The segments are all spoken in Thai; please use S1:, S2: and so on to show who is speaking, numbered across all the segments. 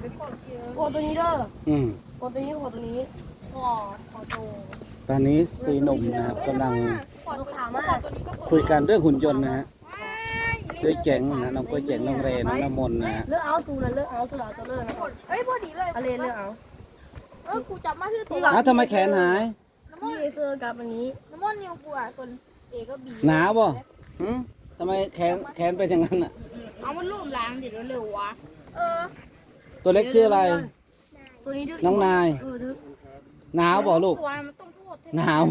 S1: ไปกดเยอะ
S2: โคตัวนี้เด้อ
S3: อืม
S2: โคตัวนี้โคตัวนี้
S1: ขอขอโต
S3: ตอนนี้สีหนุ่มนะครับกำลัง
S1: ขอ
S2: ลู
S1: ตัว
S2: กค้า
S1: ขอ
S2: มาก
S1: ตัวนี้ก็
S3: คุยกันเรื่องหุ่นยนต์นะฮะด้วยเจ๋งนะน้องกล้วยเจ๋งน้องเรนน้องน้ำมนต์นะฮะ
S2: เลือกเอาสูนะเลือกเอาตัวละตัวเลือกนะ
S1: กดเอ้ยพอดีเลย
S2: อะไรเลือกเอา
S1: เออกูจับมาที่ตัว
S3: อ้าวทำไมแขนหาย
S1: น้ำมั
S2: พี่
S1: น
S2: เอเซอร์กับอันนี้
S1: น้ำมันนิวกูอะตัวเอก็บี
S3: หนาวบ่หึทำไมแขนแขนเป็นอย่างนั้นอะ
S1: เอามันรูปล้างเดี๋ยวเร็ววะเออ
S3: ตัวเล็กชื่ออะไร
S2: ตัวนี้ดื้
S3: น้องนาย
S2: เออดื้อ
S3: หนาวบ่ลูก
S1: ตัวมันต้องโทษ
S3: หนาว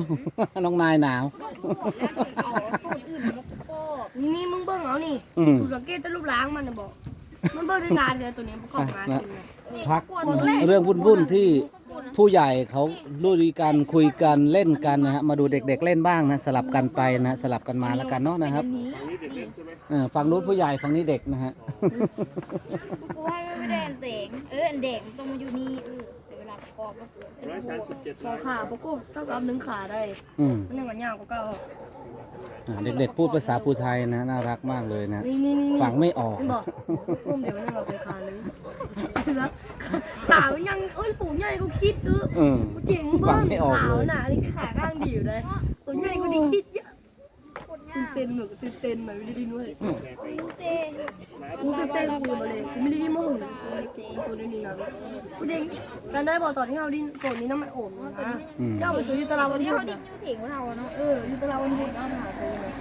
S3: น้องนายหนาว
S1: ต้องโทษแล้วเอาสูตรอื่นมาโป้
S2: นี่มึงเบิ่งเอานี่
S3: อืม
S2: สูสังเกตแต่รูปร่างมันนะบอก มันเบิ่งด้วยงานเลยตัวนี้ประกอบงานจริงเลย
S1: นี่
S3: พัก
S1: กลัวตัวแรก
S3: เรื่องวุ่นๆที่ผู้ใหญ่เขารู้ดีกันคุยกันเล่นกันนะฮะมาดูเด็ก ๆเล่นบ้างนะสลับกันไปนะสลับกันมาแล้วกันเนาะนะครับ
S1: นี้นี่
S3: เออฝั่งนู้นผู้ใหญ่ฝั่งนี้เด็กนะฮะ
S1: กูว่า ไม่ได้อันเด็กเอออันเด็กมันต้องมาอยู่นี่เออเดี๋ยวเวลาประกอบแล้วกูจะพูด
S2: สองขาประกบเท่ากับหนึ่งขาได้
S3: อืม
S2: มันยังกันยากกว่าเก่า
S3: อ่าเด็กๆพูดภาษาภูไทยนะน่ารักมากเลยนะ
S2: นี่นี่นี่
S3: ฟังไม่ออก
S2: มันบอกทุ่มเดี๋ยวมันยังเราไปคานเลยแล้วขามันยังเอ้ยปู่ใหญ่กูคิดเออ
S3: อืม
S2: กูเจ๋ง
S3: ฟั
S2: เบิ้
S3: งไม่ออกเลย
S2: ขาวหนานี่ขาข้างดีอยู่เลยปู่ใหญ่กูได้คิดเยอะ
S1: กด
S2: ตื่
S1: ยานก
S2: เต้นเหมือนตื่นเต้นหน่อยไม่ได้ดินด้วย
S1: เต้
S2: กูตื่นเต้นกูมาเลยกูไม่ได้ดินมั่งตัวนี้นี่นะกูเจ๋งกันได้บอกตอนที่เราดินโกดนี้น้ำมันโอมนะ
S3: อืม
S2: เจ้าไปซื้อที่ตลาด
S1: วั
S2: วันน
S1: นี้
S2: พุ
S1: เขา
S2: ธ
S1: ดิ้น
S2: นะ
S1: ยูถิงของเราเนาะ
S2: เออที่ตลาดวันพุธเอามาหาซื้อเลย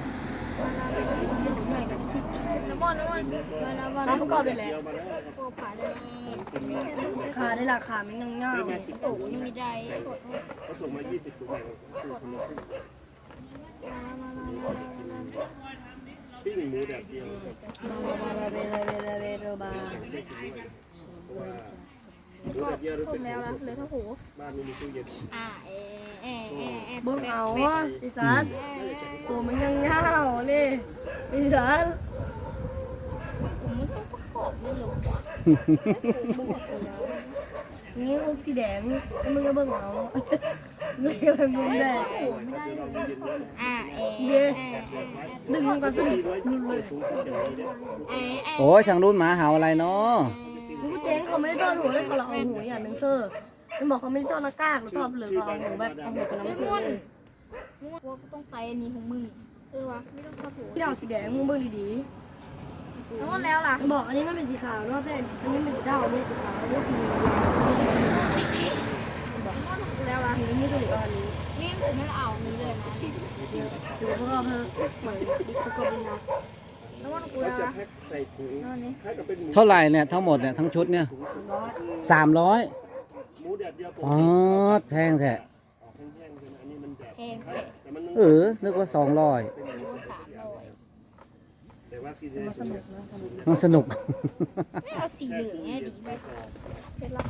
S2: ปู่ใหญ่กันคิด
S1: น้ำมันน้ำมันน้ำมัน
S2: น้ำประกอบเลยแหละ
S1: พวกผ่าได้
S2: ขาได้ราคามันยังง่าย
S1: โตยังไม่ได้
S4: เขาส่งมา20ถุงปิ้ งหมูแดดเดียว
S1: ก็คมแล้วนะเหลือเท่าหู
S4: บ้านไม่มีตู้เย็น
S1: อ่าเอเอเอเอ
S2: เบิ่งเอาอะดิสันตัวมันยังง่าวเลยดิสัน
S1: ผมมันต้องประกอบนี่หรอกวะ
S2: นี่อกสีแดงแล้วมึงก็เบิ่งเอานี่มันมุมแดง
S1: โอ้ไม่ได้เลยอ่าเอ
S2: เย้ดึงมันก็จะดึงเลย
S3: โอ้ยทางนู้นหมาเห่าอะไรเนาะ
S2: กูเจ๊งเขาไม่ได้ทอดหัวเลยเขาเราเอาหัวอย่างหนึ่งเซอร์มันบอกเขาไม่ได้ทอดละกากหรือทอดเหลือเขาเอาหัวแบบเอาหัวกับน้ำเซอร์เลย
S1: มึงว่าก็ต้องใส่อันนี้ของมึงเออวะไม่ต้องเข้าถู
S2: ที่เอาสีแดงมึงเบิ่งดี
S1: นู้นแล้วล่ะ
S2: บอกอันนี้มันเป็นสีขาวเนาะแต่อันนี้มันสีดำอันสีขาวอันนี้สี
S1: บอกกแล้วล่ะ
S2: อันนี้ไม่ถูกอันนี้
S1: นี่ผมไม่เอานี่เลยนะ
S2: ดูประกอบเธอเหมือนประกอบเป็นนะ
S1: แล้วมักูแล้วล่ะ
S4: เท่า
S3: ไหร่เนี่ยทั้งหมดเนี่ยทั้งชุดเนี่ยสามร้อยอ๋อแพงแท้
S4: เอ
S3: อนึกว่าสองร้อย
S4: แต่ว่าซีเรียสเนี่ย
S3: มันสนุก
S1: ไม่เอาสีเหลืองเนี่ยดีไหมเสร็จแล้ว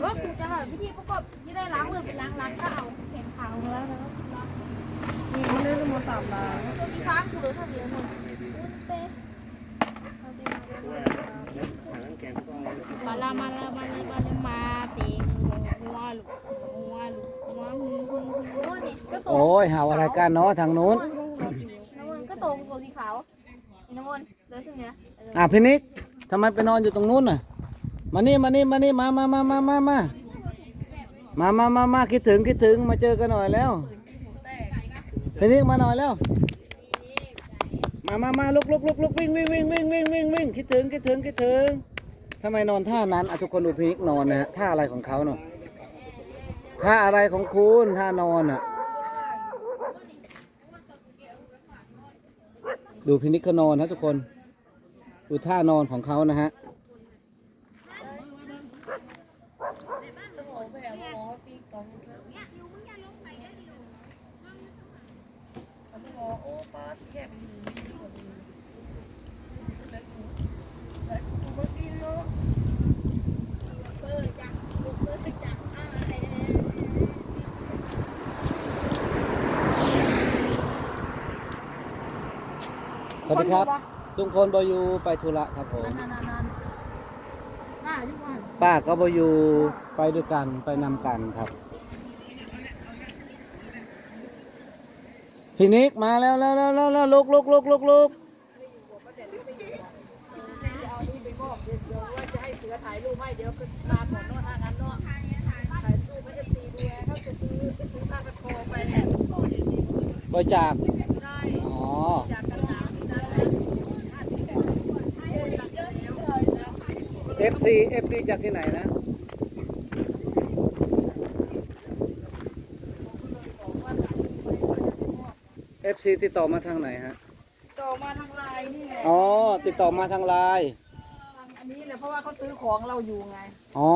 S1: เออกูจะหน่อยพิธีประกอบที่ได้ล้างมือเป็นล้างล้างก็เอาแขนขาวมาแล้วนะครับ
S2: นี่มันได้สมมติสามล้าน
S1: ตัวนี้ฟ้ากูเหลือเท่าเดียวหมดเต้
S4: ถังแกงก็
S1: มาละมาละมาละมาละมาเต็งหัวลูกหัวลูกหัวหูหูหูนี่ก็โต
S3: โอ้ยเห่าอะไรกันเนาะทางนู้น
S1: น้ำมันก็โตกับตัวสีขาวนี่น้ำมันเลือซึ่งเนี้ย
S3: อะพี่นิกทำไมไปนอนอยู่ตรงนู้นน่ะ มานี่มานี่มานี่มามามามามามามามามามาคิดถึงคิดถึงมาเจอกันหน่อยแล้วพี่นิกมาหน่อยแล้ว มามามาลุกลุกลุกลุกวิ่งวิ่งวิ่งวิ่งวิ่งวิ่งวิ่งคิดถึงคิดถึงคิดถึงทำไมนอนท่านั้นอะทุกคนดูพี่นิกนอนนะฮะท่าอะไรของเขาเนาะท่าอะไรของคุณท่านอนอะ ดูพินิจเขานอนนะทุกคน ดูท่านอนของเขานะฮะ ส วัสดีครับลุงพลบอยูไปธุระครับผม
S1: น่าทุกวัน
S3: ป้าก็บอยูไปด้วยกันไปนำกันครับ พี่นิกมาแล้วแล้วแล้วแล้วแล้วลุกลุกลุกลุกลุกา
S5: ยรูปให้เดี๋ยวก็ตามหมดเนาะทางนั้นเนาะถ่ายรูปให้เอฟซีดูไงเขาจะซื้อซื้อผ้าพันคอไปเนี่ย
S3: บริจาค
S5: ใช่
S3: อ๋อ
S5: จากกันหนาวที่นั่นแหละ
S3: FC FC จากที่ไหนนะ FC ติดต่อมาทางไหนฮะ
S5: ต่อมาทางไลน์นี่ไง
S3: อ๋อ ติดต่อมาทางไลน์
S5: อันนี้แหละเพราะว่าเขาซื้อของเราอยู่ไง
S3: อ๋อ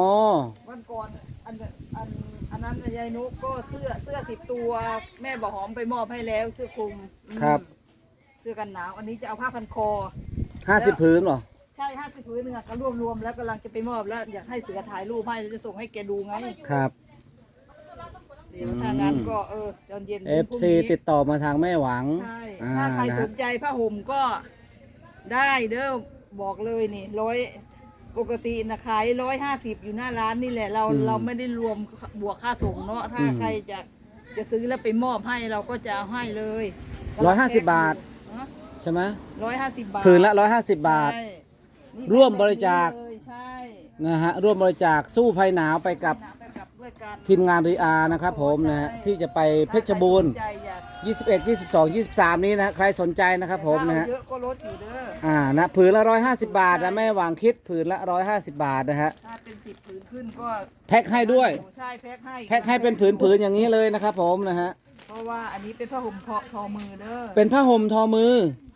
S5: วันก่อนอันอันอันนั้นยายนุกก็เสื้อเสื้อสิบตัว แม่บอกหอมไปมอบให้แล้วเสื้อคลุมอืม
S3: ครับ
S5: เสื้อกันหนาว อันนี้จะเอาผ้าพันคอ
S3: ห้าสิบพื้นเหรอ
S5: ใช่ห้าสิบพื้นหนึ่งอะก็รวบรวมแล้วกำลังจะไปมอบแล้วอยากให้เสือถ่ายรูปให้แล้วจะส่งให้แกดูไง
S3: ครับ
S5: เดี๋ยวถ้างั้นก็เออตอนเย็น
S3: FC ติดต่อมาทางแม่หวัง
S5: ใช่
S3: อ่า
S5: ถ้าใคร
S3: นะ
S5: ส
S3: ฮะ
S5: นใจผ้าห่มก็ได้เด้อบอกเลยนี่ร้อยปกตินะขายร้อยห้าสิบอยู่หน้าร้านนี่แหละเราเราไม่ได้รวมบวกค่าส่งเนาะถ้าใครจะจะซื้อแล้วไปมอบให้เราก็จะเอาให้เลย
S3: ร้อยห้าสิบบาท ใช่ไหม
S5: ร้อยห้าสิบบาท
S3: ผืนละร้อยห้าสิบบาท
S5: ใช่นี่
S3: ร่วมบริจาค
S5: เลยใช่
S3: นะฮะร่วมบริจาคสู้ภัยหนาวไปกับ
S5: นะไปกับด้วยกัน
S3: ทีมงานรีอาร์นะครับผมนะฮะที่จะไปเพชรบูรณ์
S5: ถ้าใคสนใจอยาก
S3: 21 22 23 นี้นะใครสนใจนะครับผมนะฮะ
S5: เยอะก็ลดอยู่เด้อ
S3: อ่านะผืนละ 150 บาทนะแม่หวังคิดผืนละ 150 บาทนะฮะ
S5: ถ้าเป็นสิบผืนขึ้นก็
S3: แพ็คให้ด้วย
S5: ใช่แพ็คให้
S3: แพ็คให้เป็นผืนๆอย่างนี้เลยนะครับผมนะฮะ
S5: เพราะว่าอันนี้เป็นผ้าห่มทอทอมือเด้อ
S3: เป็นผ้าห่มทอมือ
S5: ผ้าห่มทอ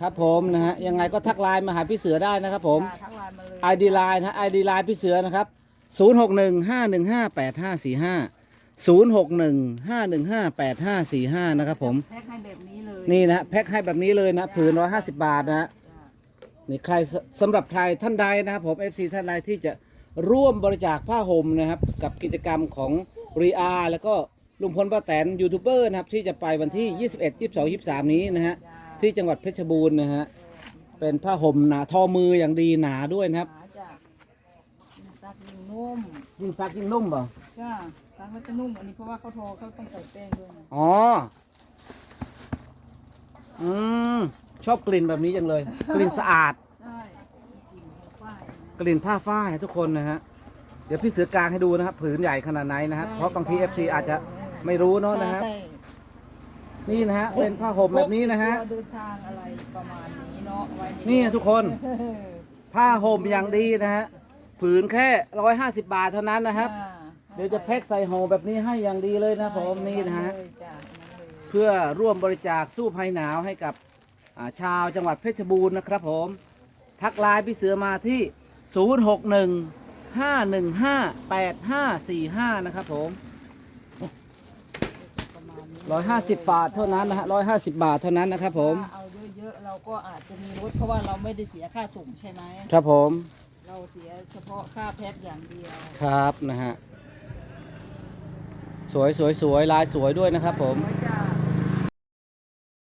S3: ครับผมนะฮะยังไงก็ทักไลน์มาหาพี่เสือได้นะครับผม
S5: จ้าทั้งลายมาเลย
S3: ID Line นะ ID Line พี่เสือนะครับ 0615158545 0615158545 นะครับผม
S5: แพ็คให้แบบนี้เลย
S3: นี่นะแพ็คให้แบบนี้เลยนะผืน150 บาทนะฮะนี่ใครสสำหรับใครท่านใดนะครับผม FC ท่านใดที่จะร่วมบริจาคผ้าห่มนะครับกับกิจกรรมของรีอาแล้วก็ลุงพลป้าแตนยูทูบเบอร์นะครับที่จะไปวันที่ 21 22 23 นี้นะฮะ ที่จังหวัดเพชรบูรณ์นะฮะ เป็นผ้าห่มหนาทอมืออย่างดีหนาด้วยนะครับ
S5: หาจ้ะซักยิ่งนุ่ม
S3: ยิ่งซักยิ่งนุ่มเปล่า
S5: จ้าซักแล้วจะนุ่มอันนี้เพราะว่าเขาโทอเขาต้องใส่แป้งด้วยนะ
S3: อ๋อ อืม ชอบกลิ่นแบบนี้จังเลย กลิ่นสะอาด
S5: ใช่กลิ่นของฝ้ายนะ
S3: กลิ่นผ้าฝ้ายทุกคนนะฮะ เดี๋ยวพี่เสือกลางให้ดูนะครับ ผืนใหญ่ขนาดไหนนะครับ เพราะบางที FC อาจจะไม่รู้เนาะนะครับ
S5: ใช่
S3: นี่นะฮะเป็นผ้าห่มแบบนี้นะฮะ
S5: ตัวเดินทางอะไรประมาณนี้เนาะไว้ในี่
S3: ทุกคน
S5: เออ
S3: ผ้าห่มอย่างดีนะฮะ ผืนแค่ร้อยห้าสิบบาทเท่านั้นนะครับ
S5: อ่า
S3: เดี๋ยวจะแพ็คใส่ห่อแบบนี้ให้อย่างดีเลยนะผมนี่นะฮะ
S5: เลยจ้ะนั่นเลย
S3: เพื่อร่วมบริจาคสู้ภัยหนาวให้กับอ่าชาวจังหวัดเพชรบูรณ์นะครับผม ทักไลน์พี่เสือมาที่ 061 515 8545 นะครับผม
S5: ประมาณนี้
S3: 150บาทเท่านั้นนะฮะ150บาทเท่านั้นนะครับผม
S5: ถ้าเอาเยอะๆเราก็อาจจะมีลดเพราะว่าเราไม่ได้เสียค่าส่งใช่ไหม
S3: ครับผม
S5: เราเสียเฉพาะค่าแพ็คอย่างเดียว
S3: ครับนะฮะ สวยสวยสวยลายสวยด้วยนะครับผม
S5: ไว้จ้า